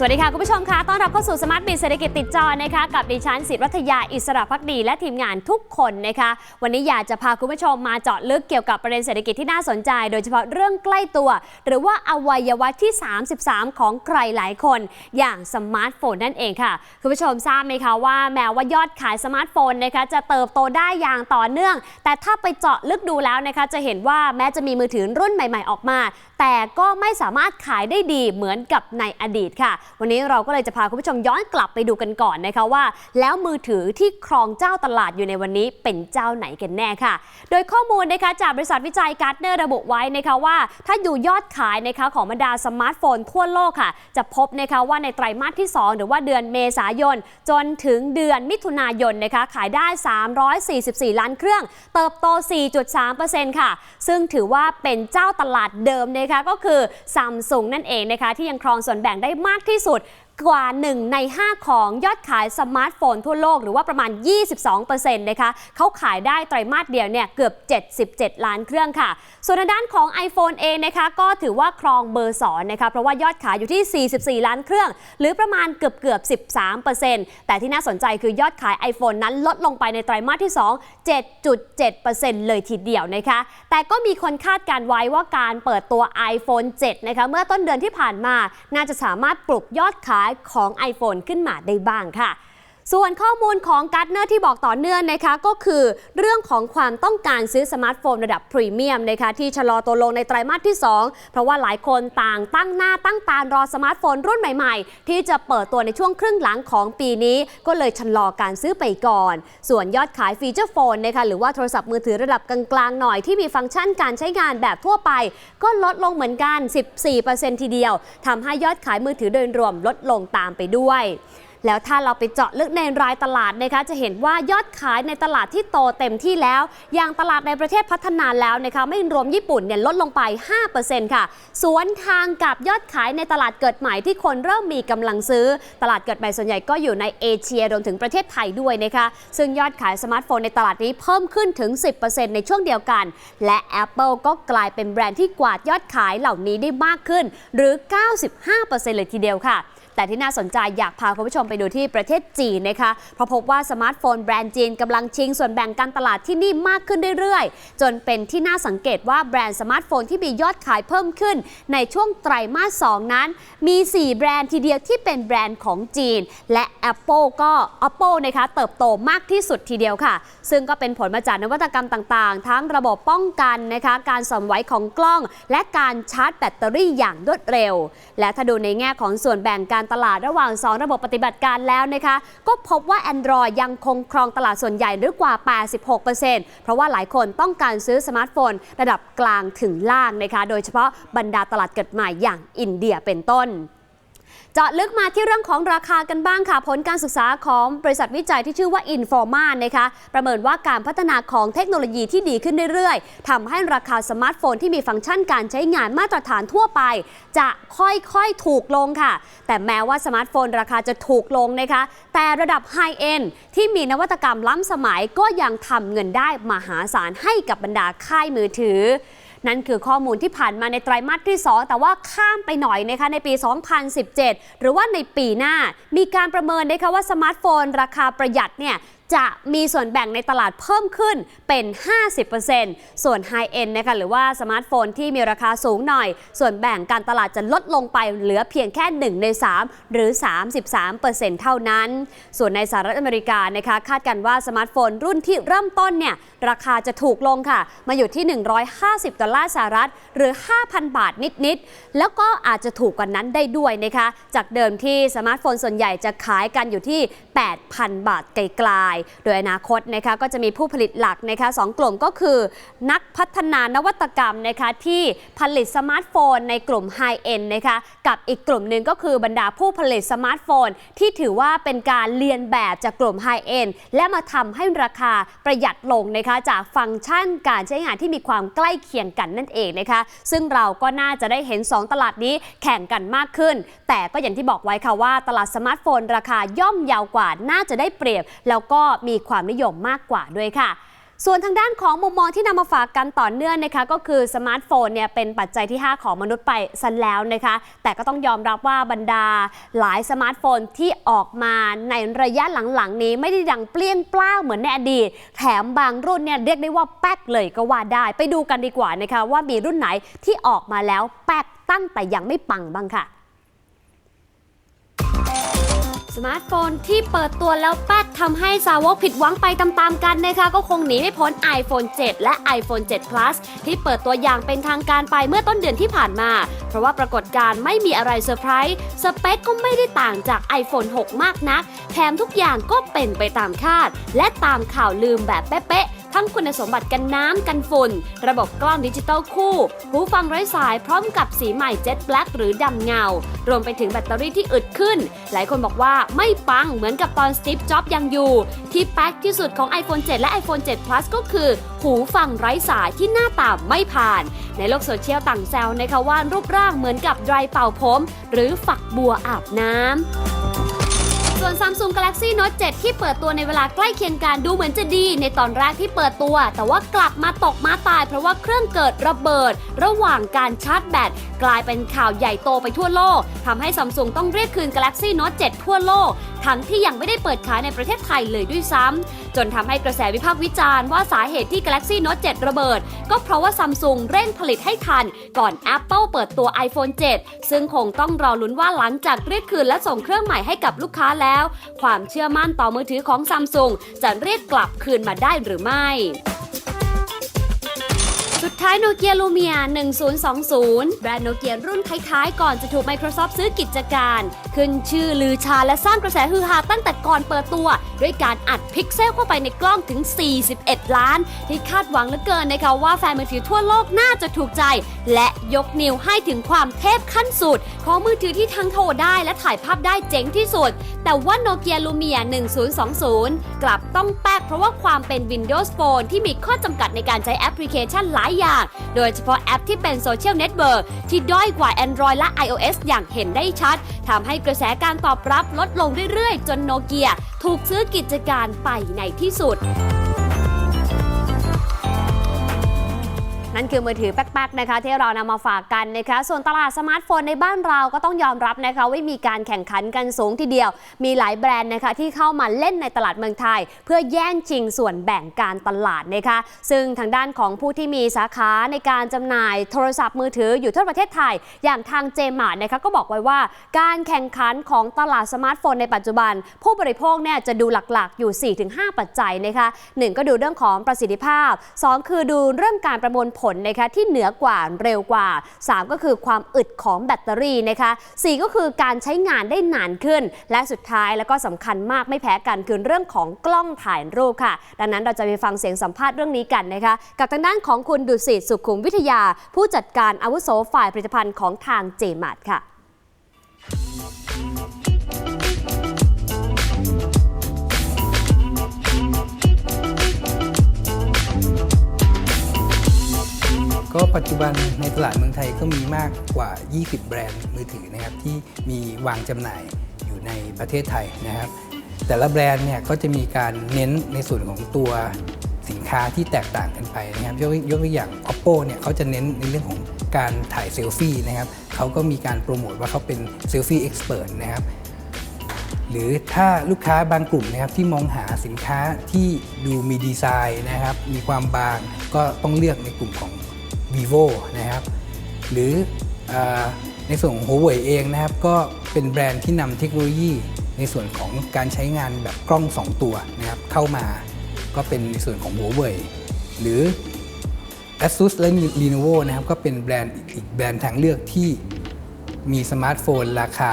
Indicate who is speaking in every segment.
Speaker 1: สวัสดีค่ะคุณผู้ชมคะต้อนรับเข้าสู่สมาร์ทบีเศรษฐกิจติดจอนะคะกับดิฉันศิรัทยาอิสระพักดี และทีมงานทุกคนนะคะ วันนี้อยากจะพาคุณผู้ชมมาเจาะลึกเกี่ยวกับประเด็นเศรษฐกิจที่น่าสนใจ โดยเฉพาะเรื่องใกล้ตัว หรือว่าอวัยวะที่ 33 ของใครหลายคน อย่างสมาร์ทโฟนนั่นเองค่ะ คุณผู้ชมทราบไหมคะว่าแม้ว่ายอดขายสมาร์ทโฟนนะคะจะเติบโตได้อย่างต่อเนื่อง แต่ถ้าไปเจาะลึกดูแล้วนะคะจะเห็นว่าแม้จะมีมือถือรุ่นใหม่ ๆออกมา แต่ก็ไม่สามารถขายได้ดีเหมือนกับในอดีตค่ะ วันนี้เราก็เลยจะพาคุณผู้ชมย้อนกลับไปดูกันก่อนนะคะว่า แล้วมือถือที่ครองเจ้าตลาดอยู่ในวันนี้เป็นเจ้าไหนกันแน่ค่ะ โดยข้อมูลนะคะจากบริษัทวิจัยการ์ดเนอร์ระบุไว้นะคะว่า ถ้าดูยอดขายนะคะของบรรดาสมาร์ทโฟนทั่วโลกค่ะ จะพบนะคะว่าในไตรมาสที่ 2 หรือว่าเดือนเมษายน จนถึงเดือนมิถุนายนนะคะขายได้ 344 ล้านเครื่อง เติบโต 4.3%ค่ะ ซึ่งถือว่าเป็นเจ้าตลาดเดิมนะคะก็คือซัมซุงนั่นเองนะคะที่ยังครองส่วนแบ่งได้มากที่สุด กว่า 1 ใน 5 ของยอดขายสมาร์ทโฟนทั่วโลกหรือว่าประมาณ 22%นะคะเขาขายได้ไตรมาสเดียวเนี่ยเกือบ 77 ล้านเครื่องค่ะ ส่วนด้านของ iPhone เองนะคะก็ถือว่าครองเบอร์สอนนะคะเพราะว่ายอดขายอยู่ที่ 44 ล้านเครื่อง หรือประมาณเกือบเกือบ 13%แต่ที่น่าสนใจคือยอดขาย iPhone นั้นลดลงไปในไตรมาสที่ 2 7.7%เลยทีเดียวนะคะ แต่ก็มีคนคาดการไว้ว่าการเปิดตัว iPhone 7 นะคะเมื่อต้นเดือนที่ผ่านมา น่าจะสามารถปลุกยอดขายของ iPhone ขึ้นมาได้บ้างค่ะ ส่วนข้อมูลของการ์ดเนอร์ที่บอกต่อเนื่องนะคะก็คือเรื่องของความต้องการซื้อสมาร์ทโฟนระดับพรีเมียมนะคะที่ชะลอตัวลงในไตรมาสที่ 2 เพราะว่าหลายคนต่างตั้งหน้าตั้งตารอสมาร์ทโฟนรุ่นใหม่ๆ ที่จะเปิดตัวในช่วงครึ่งหลังของปีนี้ ก็เลยชะลอการซื้อไปก่อน ส่วนยอดขายฟีเจอร์โฟนนะคะหรือว่าโทรศัพท์มือถือระดับกลางๆหน่อยที่มีฟังก์ชันการใช้งานแบบทั่วไป ก็ลดลงเหมือนกัน 14%ทีเดียวทำให้ยอดขายมือถือโดยรวมลดลงตามไปด้วย แล้วถ้าเราไปเจาะลึกในรายตลาดนะคะจะเห็นว่ายอดขายในตลาดที่โตเต็มที่แล้ว อย่างตลาดในประเทศพัฒนาแล้วนะคะไม่รวมญี่ปุ่นเนี่ยลดลงไป 5%ค่ะ สวนทางกับยอดขายในตลาดเกิดใหม่ที่คนเริ่มมีกำลังซื้อ ตลาดเกิดใหม่ส่วนใหญ่ก็อยู่ในเอเชียรวมถึงประเทศไทยด้วยนะคะ ซึ่งยอดขายสมาร์ทโฟนในตลาดนี้เพิ่มขึ้นถึง 10%ในช่วงเดียวกัน และ Apple ก็กลายเป็นแบรนด์ที่กวาดยอดขายเหล่านี้ได้มากขึ้น หรือ 95%เลยทีเดียวค่ะ แต่ที่น่าสนใจอยากพาคุณผู้ชมไปดูที่ประเทศจีนนะคะ เพราะพบว่าสมาร์ทโฟนแบรนด์จีนกำลังชิงส่วนแบ่งการตลาดที่นี่มากขึ้นเรื่อยๆ จนเป็นที่น่าสังเกตว่าแบรนด์สมาร์ทโฟนที่มียอดขายเพิ่มขึ้น ในช่วงไตรมาส 2 นั้น มี 4 แบรนด์ทีเดียวที่เป็นแบรนด์ของจีน และ Apple ก็ Apple นะคะเติบโตมากที่สุดทีเดียวค่ะ ซึ่งก็เป็นผลมาจากนวัตกรรมต่างๆ ทั้งระบบป้องกันนะคะการสมไวของกล้อง และการชาร์จแบตเตอรี่อย่างรวดเร็ว และถ้าดูในแง่ของส่วนแบ่งการตลาดระหว่าง 2 ระบบปฏิบัติการแล้วนะคะ ก็พบว่า Android ยังคงครองตลาดส่วนใหญ่หรือกว่า 86%เพราะว่าหลายคนต้องการซื้อสมาร์ทโฟน ระดับกลางถึงล่างนะคะ โดยเฉพาะบรรดาตลาดเกิดใหม่อย่างอินเดียเป็นต้น จาะลึกมาที่เรื่องของราคากันบ้างค่ะ ผลการศึกษาของบริษัทวิจัยที่ชื่อว่า Informa นะคะ ประเมินว่าการพัฒนาของเทคโนโลยีที่ดีขึ้นเรื่อยๆทำให้ราคาสมาร์ทโฟนที่มีฟังก์ชันการใช้งานมาตรฐานทั่วไป จะค่อยๆถูกลงค่ะ แต่แม้ว่าสมาร์ทโฟนราคาจะถูกลงนะคะ แต่ระดับไฮเอ็นที่มีนวัตกรรมล้ำสมัยก็ยังทำเงินได้มหาศาลให้กับบรรดาค่ายมือถือ นั่นคือข้อมูลที่ผ่านมาในไตรมาสที่ 2 แต่ว่าข้ามไปหน่อยนะคะในปี 2017 หรือว่าในปีหน้า มีการประเมินนะคะว่าสมาร์ทโฟน ราคาประหยัดเนี่ย จะมีส่วนแบ่งในตลาดเพิ่มขึ้นเป็น 50%ส่วนไฮเอ็นนะคะหรือว่าสมาร์ทโฟนที่มีราคาสูงหน่อย ส่วนแบ่งการตลาดจะลดลงไปเหลือเพียงแค่ 1 ใน 3 หรือ 33%เท่านั้น ส่วนในสหรัฐอเมริกานะคะคาดกันว่าสมาร์ทโฟนรุ่นที่เริ่มต้นเนี่ยราคาจะถูกลงค่ะ มาอยู่ที่ 150 ดอลลาร์สหรัฐ หรือ 5,000 บาทนิด ๆ แล้วก็อาจจะถูกกว่านั้นได้ด้วยนะคะ จากเดิมที่สมาร์ทโฟนส่วนใหญ่จะขายกันอยู่ที่ 8,000 บาทไกลๆโดยอนาคตนะคะก็จะมีผู้ผลิตหลักนะคะสองกลุ่มก็คือนักพัฒนานวัตกรรมนะคะที่ผลิตสมาร์ทโฟนในกลุ่มไฮเอ็นนะคะกับอีกกลุ่มหนึ่งก็คือบรรดาผู้ผลิตสมาร์ทโฟน ที่ถือว่าเป็นการเรียนแบบจากกลุ่มไฮเอ็นและมาทำให้ราคาประหยัดลงนะคะจากฟังก์ชันการใช้งานที่มีความใกล้เคียงกันนั่นเองนะคะ ซึ่งเราก็น่าจะได้เห็น 2 ตลาดนี้แข่งกันมากขึ้น แต่ก็อย่างที่บอกไว้ค่ะว่าตลาดสมาร์ทโฟน ราคาย่อมเยาวกว่าน่าจะได้เปรียบ แล้วก็มีความนิยมมากกว่าด้วยค่ะ ส่วนทางด้านของมุมมองที่นำมาฝากกันต่อเนื่องนะคะก็คือสมาร์ทโฟนเนี่ยเป็นปัจจัยที่ 5 ของมนุษย์ไปสันแล้วนะคะ แต่ก็ต้องยอมรับว่าบรรดาหลายสมาร์ทโฟนที่ออกมาในระยะหลังๆ นี้ไม่ได้ดังเปรี้ยงปล้าเหมือนในอดีต แถมบางรุ่นเนี่ยเรียกได้ว่าแป๊กเลยก็ว่าได้ ไปดูกันดีกว่านะคะว่ามีรุ่นไหนที่ออกมาแล้วแป๊กตั้งแต่ยังไม่ปังบ้างค่ะ สมาร์ทโฟนที่เปิดตัวแล้วแป๊ดทำให้สาวกผิดหวังไปตามๆกันนะคะ ก็คงหนีไม่พ้น iPhone 7 และ iPhone 7 Plus ที่เปิดตัวอย่างเป็นทางการไปเมื่อต้นเดือนที่ผ่านมา เพราะว่าปรากฏการณ์ไม่มีอะไรเซอร์ไพรส์สเปคก็ไม่ได้ต่างจาก iPhone 6 มากนัก แถมทุกอย่างก็เป็นไปตามคาด และตามข่าวลืมแบบเป๊ะๆ ทั้งคุณสมบัติกันน้ำกันฝุ่น ระบบกล้องดิจิตอลคู่ หูฟังไร้สายพร้อมกับสีใหม่ Jet Black หรือดำเงา รวมไปถึงแบตเตอรี่ที่อึดขึ้น หลายคนบอกว่าไม่ปังเหมือนกับตอนสตีฟจ็อบยังอยู่ ที่แป๊กที่สุดของ iPhone 7 และ iPhone 7 Plus ก็คือ หูฟังไร้สายที่หน้าตาไม่ผ่าน ในโลกโซเชียลต่างแซวนะคะว่ารูปร่างเหมือนกับไดรเป่าผม หรือฝักบัวอาบน้ำ ส่วน Samsung Galaxy Note 7 ที่เปิดตัวในเวลาใกล้เคียงกันดูเหมือนจะดี ในตอนแรกที่เปิดตัว แต่ว่ากลับมาตกมาตาย เพราะว่าเครื่องเกิดระเบิด ระหว่างการชาร์จแบตกลายเป็นข่าวใหญ่โตไปทั่วโลกทำให้ Samsung ต้องเรียกคืน Galaxy Note 7 ทั่วโลก ทั้งที่ยังไม่ได้เปิดขายในประเทศไทยเลยด้วยซ้ำ จนทำให้กระแสวิพากษ์วิจารณ์ว่าสาเหตุที่ Galaxy Note 7 ระเบิด ก็เพราะว่าซัมซุงเร่งผลิตให้ทัน ก่อน Apple เปิดตัว iPhone 7 ซึ่งคงต้องรอลุ้นว่าหลังจากเรียกคืนและส่งเครื่องใหม่ให้กับลูกค้าแล้ว ความเชื่อมั่นต่อมือถือของซัมซุงจะเรียกกลับคืนมาได้หรือไม่ ท้ายโนเกียลูเมีย1020 แบรนด์โนเกียรุ่นท้ายๆ ก่อนจะถูก Microsoft ซื้อกิจการ ขึ้นชื่อลือชาและสร้างกระแสฮือฮาตั้งแต่ก่อนเปิดตัว ด้วยการอัดพิกเซลเข้าไปในกล้องถึง 41 ล้าน ที่คาดหวังเหลือเกินนะคะว่าแฟนมือถือทั่วโลกน่าจะถูกใจ และยกนิ้วให้ถึงความเทพขั้นสุด ของมือถือที่ทั้งโทรได้และถ่ายภาพได้เจ๋งที่สุด แต่ว่าโนเกียลูเมีย1020 กลับต้องแป๊กเพราะว่าความเป็น Windows Phone ที่มีข้อจำกัดในการใช้แอปพลิเคชันหลายอย่างโดยเฉพาะแอปที่เป็นโซเชียลเน็ตเวิร์กที่ด้อยกว่า Android และ iOS อย่างเห็นได้ชัดทำให้กระแสการตอบรับลดลงเรื่อยๆ จนโนเกียถูกซื้อกิจการไปในที่สุด นั่นคือมือถือแป๊กๆนะคะ ที่เรานำมาฝากกันนะคะ ส่วนตลาดสมาร์ทโฟนในบ้านเราก็ต้องยอมรับนะคะว่ามีการแข่งขันกันสูงทีเดียว มีหลายแบรนด์นะคะที่เข้ามาเล่นในตลาดเมืองไทย เพื่อแย่งชิงส่วนแบ่งการตลาดนะคะ ซึ่งทางด้านของผู้ที่มีสาขาในการจำหน่ายโทรศัพท์มือถืออยู่ทั่วประเทศไทย อย่างทางเจมาร์นะคะก็บอกไว้ว่า การแข่งขันของตลาดสมาร์ทโฟนในปัจจุบัน ผู้บริโภคเนี่ยจะดูหลักๆ อยู่ 4-5 ปัจจัยนะคะหนึ่งก็ดูเรื่องของประสิทธิภาพ 2 คือดูเรื่องการประมวลผลนะคะที่เหนือกว่าเร็วกว่า 3 ก็คือความอึดของแบตเตอรี่นะคะ4ก็คือการใช้งานได้นานขึ้น และสุดท้ายแล้วก็สำคัญมากไม่แพ้กันคือเรื่องของกล้องถ่ายรูปค่ะ ดังนั้นเราจะไปฟังเสียงสัมภาษณ์เรื่องนี้กันนะคะกับทางด้านของคุณดุสิตสุขุมวิทยา ผู้จัดการอาวุโสฝ่ายผลิตภัณฑ์ของทางเจมาร์ค่ะ
Speaker 2: จจุบันในตลาดเมืองไทยก็มีมากกว่า 20 แบรนด์มือถือนะครับที่มีวางจำหน่ายอยู่ในประเทศไทยนะครับ แต่ละแบรนด์เนี่ยก็จะมีการเน้นในส่วนของตัวสินค้าที่แตกต่างกันไปนะครับยกยกตัวอย่าง Oppo เนี่ยเขาจะเน้นในเรื่องของการถ่ายเซลฟี่นะครับเขาก็มีการโปรโมทว่าเขาเป็นเซลฟี่เอ็กซ์เพรสนะครับหรือถ้าลูกค้าบางกลุ่มนะครับที่มองหาสินค้าที่ดูมีดีไซน์นะครับ มีความบางก็ต้องเลือกในกลุ่มของ vivo นะครับ หรืออในส่วนของ Huawei เองนะครับ ก็เป็นแบรนด์ที่นำเทคโนโลยี ในส่วนของการใช้งานแบบกล้อง 2 ตัวนะครับเข้ามาก็เป็นในส่วนของ Huawei หรือ ASUS และ Lenovo นะครับ ก็เป็นแบรนด์อีกแบรนด์ทางเลือกที่มีสมาร์ทโฟน ราคา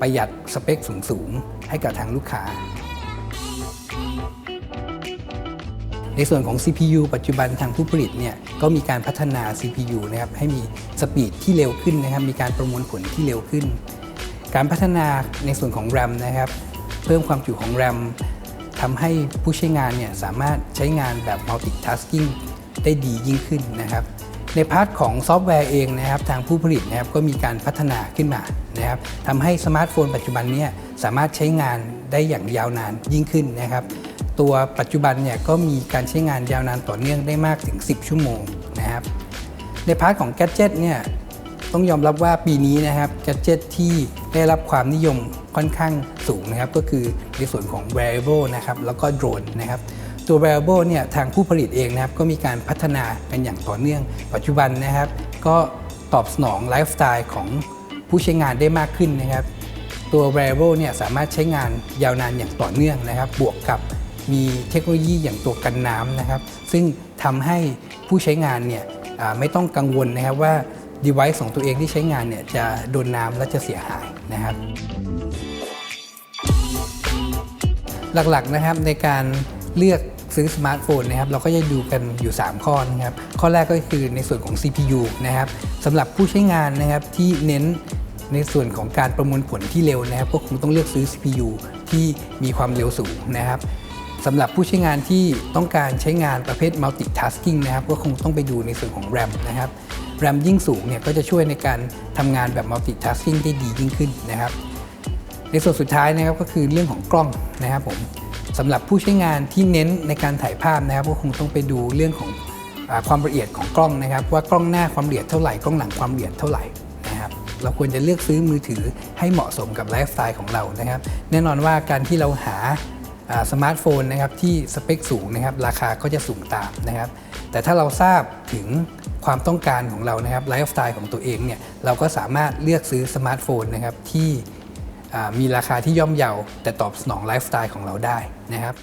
Speaker 2: ประหยัดสเปคสูงๆให้กับทางลูกค้า ในส่วนของ CPU ปัจจุบันทางผู้ผลิตเนี่ยก็มีการพัฒนา CPU นะครับให้มีสปีดที่เร็วขึ้นนะครับ มีการประมวลผลที่เร็วขึ้น การพัฒนาในส่วนของ RAM นะครับ เพิ่มความจุของ RAM ทำให้ผู้ใช้งานเนี่ยสามารถใช้งานแบบ multitasking ได้ดียิ่งขึ้นนะครับ ในพาร์ทของซอฟต์แวร์เองนะครับทางผู้ผลิตนะครับก็มีการพัฒนาขึ้นมานะครับทำให้สมาร์ทโฟนปัจจุบันเนี้สามารถใช้งานได้อย่างยาวนานยิ่งขึ้นนะครับ ตัวปัจจุบันเนี่ยก็มีการใช้งานยาวนานต่อเนื่องได้มากถึง 10 ชั่วโมงนะครับ ในพาร์ทของแก d เจิตเนี่ยต้องยอมรับว่าปีนี้นะครับแก d เจิตที่ได้รับความนิยมค่อนข้างสูงนะครับ ก็คือในส่วนของ wearable นะครับแล้วก็โดรนนะครับตัว wearable เนี่ยทางผู้ผลิตเองนะครับก็มีการพัฒนากันอย่างต่อเนื่อง ปัจจุบันนะครับ ก็ตอบสนองไลฟ์สไตล์ของผู้ใช้งานได้มากขึ้นนะครับตัว wearable เนี่ยสามารถใช้งานยาวนานอย่างต่อเนื่องนะครับ บวกกับ มีเทคโนโลยีอย่างตัวกันน้ำนะครับ ซึ่งทำให้ผู้ใช้งานเนี่ยไม่ต้องกังวลนะครับว่า device ของตัวเองที่ใช้งานเนี่ยจะโดนน้ำและจะเสียหายนะครับ หลักๆนะครับในการเลือกซื้อสมาร์ทโฟนนะครับเราก็จะดูกันอยู่ 3 ข้อนะครับ ข้อแรกก็คือในส่วนของ CPU นะครับสำหรับผู้ใช้งานนะครับที่เน้นในส่วนของการประมวลผลที่เร็วนะครับ ก็คงต้องเลือกซื้อ CPU ที่มีความเร็วสูงนะครับ สำหรับผู้ใช้งานที่ต้องการใช้งานประเภท multitasking นะครับก็คงต้องไปดูในส่วนของ RAM นะครับ RAM ยิ่งสูงเนี่ยก็จะช่วยในการทำงานแบบ multitasking ได้ดียิ่งขึ้นนะครับ ในส่วนสุดท้ายนะครับก็คือเรื่องของกล้องนะครับผมสำหรับผู้ใช้งานที่เน้นในการถ่ายภาพนะครับก็คงต้องไปดูเรื่องของอความละเอียดของกล้องนะครับ ว่ากล้องหน้าความละเอียดเท่าไหร่กล้องหลังความละเอียดเท่าไหร่นะครับเราควรจะเลือกซื้อมือถือให้เหมาะสมกับไลฟ์สไตล์ของเรานะครับ แน่นอนว่าการที่เราหา สมาร์ทโฟนนะครับที่สเปคสูงนะครับราคาก็จะสูงตามนะครับ แต่ถ้าเราทราบถึงความต้องการของเรานะครับไลฟ์สไตล์ของตัวเองเนี่ยเราก็สามารถเลือกซื้อสมาร์ทโฟนนะครับที่มีราคาที่ย่อมเยาแต่ตอบสนองไลฟ์สไตล์ของเราได้นะครับ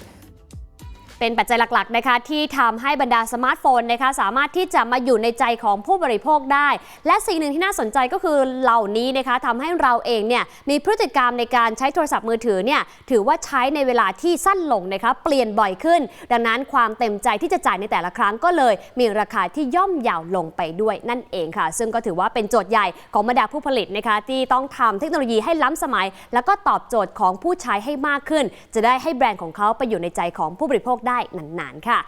Speaker 1: เป็นปัจจัยหลักๆนะคะที่ทำให้บรรดาสมาร์ทโฟนนะคะสามารถที่จะมาอยู่ในใจของผู้บริโภคได้ และสิ่งหนึ่งที่น่าสนใจก็คือเหล่านี้นะคะทำให้เราเองเนี่ยมีพฤติกรรมในการใช้โทรศัพท์มือถือเนี่ยถือว่าใช้ในเวลาที่สั้นลงนะคะเปลี่ยนบ่อยขึ้น ดังนั้นความเต็มใจที่จะจ่ายในแต่ละครั้งก็เลย มีราคาที่ย่อมเยาวลงไปด้วยนั่นเองค่ะ ซึ่งก็ถือว่าเป็นโจทย์ใหญ่ของบรรดาผู้ผลิตนะคะที่ต้องทำเทคโนโลยีให้ล้ำสมัย แล้วก็ตอบโจทย์ของผู้ใช้ให้มากขึ้น จะได้ให้แบรนด์ของเขาไปอยู่ในใจของผู้บริโภคได้นานๆค่ะ